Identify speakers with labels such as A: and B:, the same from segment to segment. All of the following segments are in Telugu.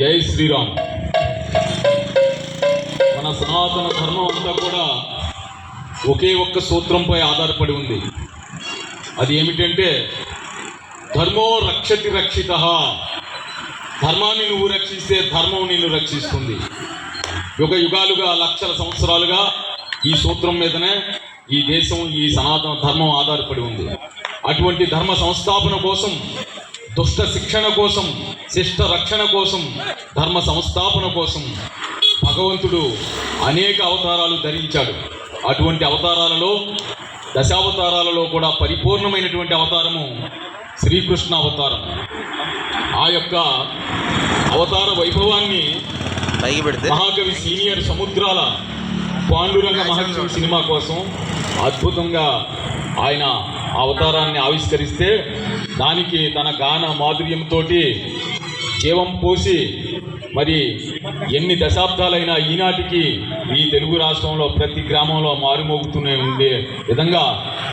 A: జై శ్రీరామ్. మన సనాతన ధర్మం అంతా కూడా ఒకే ఒక్క సూత్రంపై ఆధారపడి ఉంది. అది ఏమిటంటే ధర్మో రక్షతి రక్షిత. ధర్మాన్ని నువ్వు రక్షిస్తే ధర్మం నిన్ను రక్షిస్తుంది. యుగ యుగాలుగా లక్షల సంవత్సరాలుగా ఈ సూత్రం మీదనే ఈ దేశం ఈ సనాతన ధర్మం ఆధారపడి ఉంది. అటువంటి ధర్మ సంస్థాపన కోసం దుష్ట శిక్షణ కోసం శిష్ట రక్షణ కోసం ధర్మ సంస్థాపన కోసం భగవంతుడు అనేక అవతారాలు ధరించాడు. అటువంటి అవతారాలలో దశావతారాలలో కూడా పరిపూర్ణమైనటువంటి అవతారము శ్రీకృష్ణ అవతారం. ఆ యొక్క అవతార వైభవాన్ని మహాకవి సీనియర్ సముద్రాల పాండురంగ మహర్షి సినిమా కోసం అద్భుతంగా ఆయన అవతారాన్ని ఆవిష్కరిస్తే దానికి తన గాన మాధుర్యంతో జీవం పోసి మరి ఎన్ని దశాబ్దాలైనా ఈనాటికి ఈ తెలుగు రాష్ట్రంలో ప్రతి గ్రామంలో మారుమోగుతూనే ఉండే విధంగా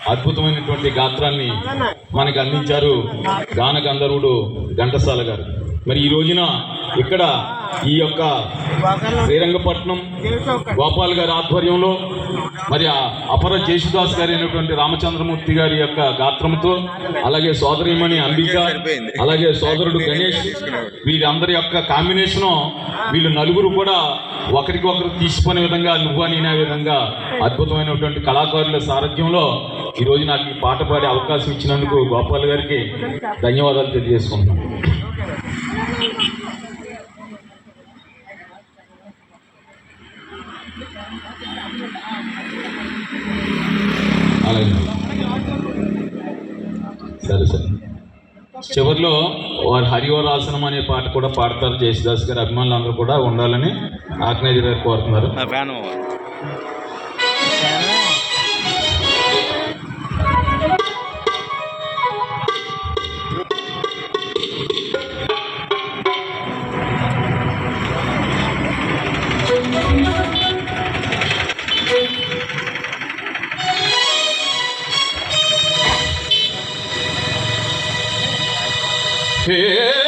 A: అద్భుతమైనటువంటి గాత్రాన్ని మనకు అందించారు గాన గంధర్వుడు ఘంటసాల గారు. మరి ఈ రోజున ఇక్కడ ఈ యొక్క శ్రీరంగపట్నం గోపాల్ గారి ఆధ్వర్యంలో మరి అపర జేసుదాస్ గారి అయినటువంటి రామచంద్రమూర్తి గారి యొక్క గాత్రంతో అలాగే సోదరిమణి అంబిక అలాగే సోదరుడు గణేష్ వీరందరి యొక్క కాంబినేషను వీళ్ళు నలుగురు కూడా ఒకరికొకరు తీసుకునే విధంగా నువ్వు అనే విధంగా అద్భుతమైనటువంటి కళాకారుల సారథ్యంలో ఈరోజు నాకు ఈ పాట పాడే అవకాశం ఇచ్చినందుకు గోపాల్ గారికి ధన్యవాదాలు తెలియజేసుకుంటున్నాను. అలాగే సరే సరే. చివరిలో వారు హరివరాసనం అనే పాట కూడా పాడతారు. జయసుదాస్ గారి అభిమానులు అందరూ కూడా ఉండాలని ఆగ్నేయ గారు కోరుతున్నారు. Boom.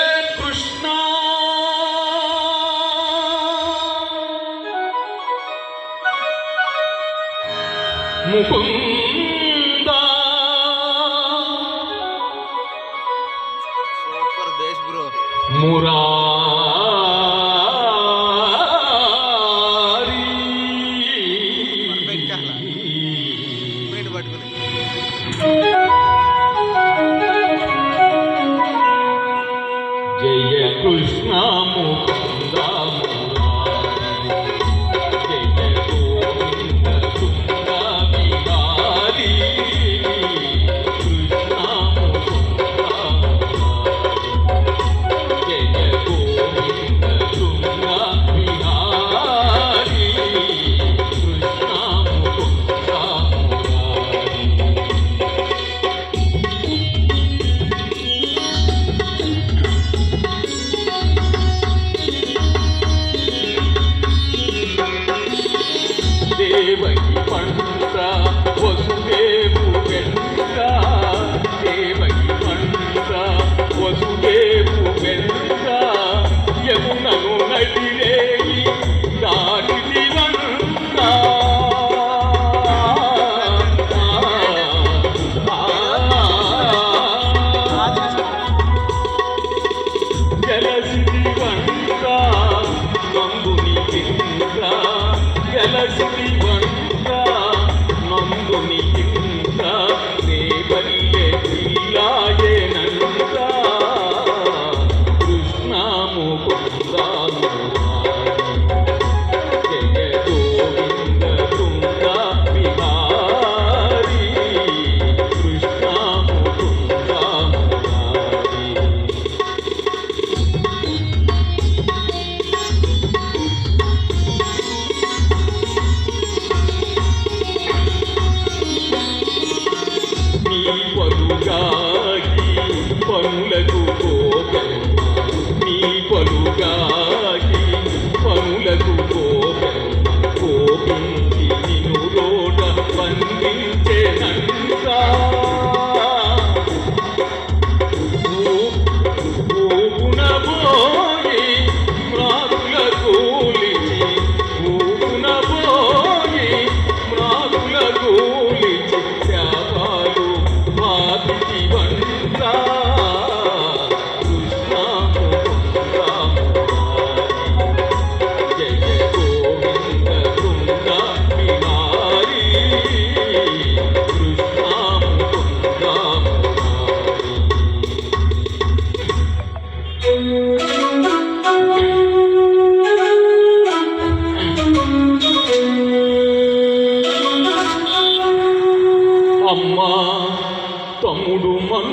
A: Thank you.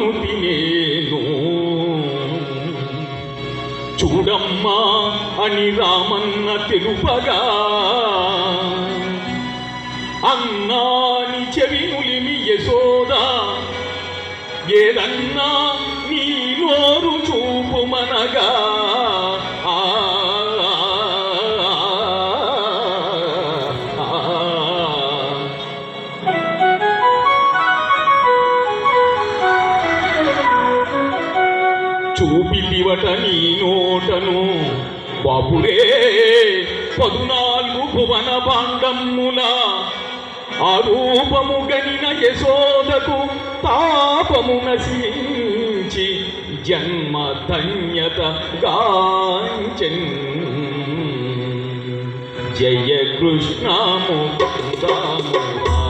A: పంపినేను చూడమ్మా అని రామన్న తెలుపగా అన్నాని చెవినులిమి యశోదా ఏదన్నా నీ నోరు చూపుమనగా. ఇవట నీ నోటను. బాపురే పదునాలుగు భువన భాండమ్ముల ఆ రూపము గనిన యశోదకు తాపము నశించి జన్మ ధన్యత గాంచన్. జయ కృష్ణము జయ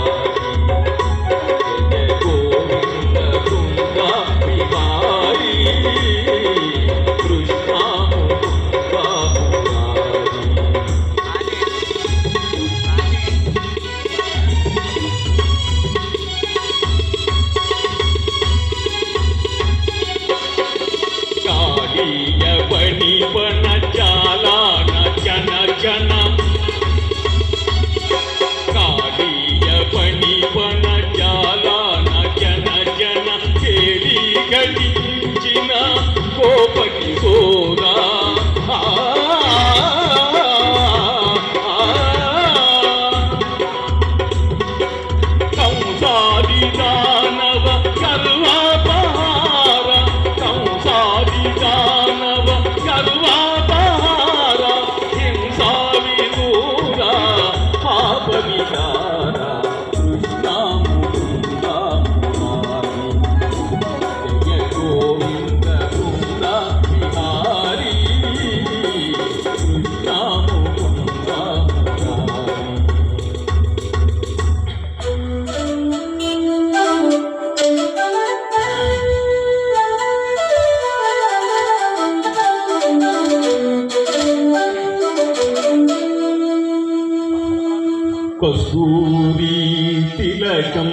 A: తిలకం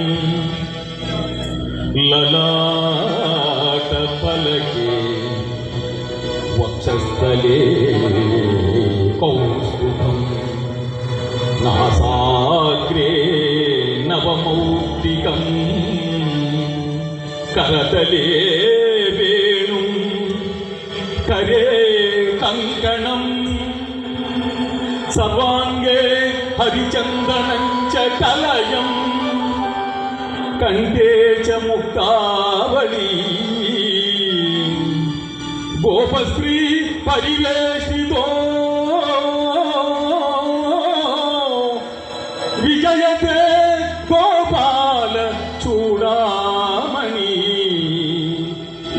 A: లలాట పలకే వక్షస్థలే కౌస్తుభం. నాసాగ్రే నవమౌక్తికం కరతలే వేణు కరే కంకణం సర్వాంగే హరిచందనం చ కలయ కంఠే చ ముక్తావళి గోపశ్రీ పరివేషితో విజయతే గోపాల చూడామణి.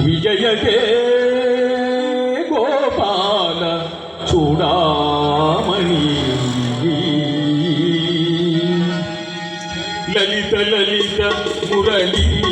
A: విజయతే గోపాల చూడామణి. கலலித முரளி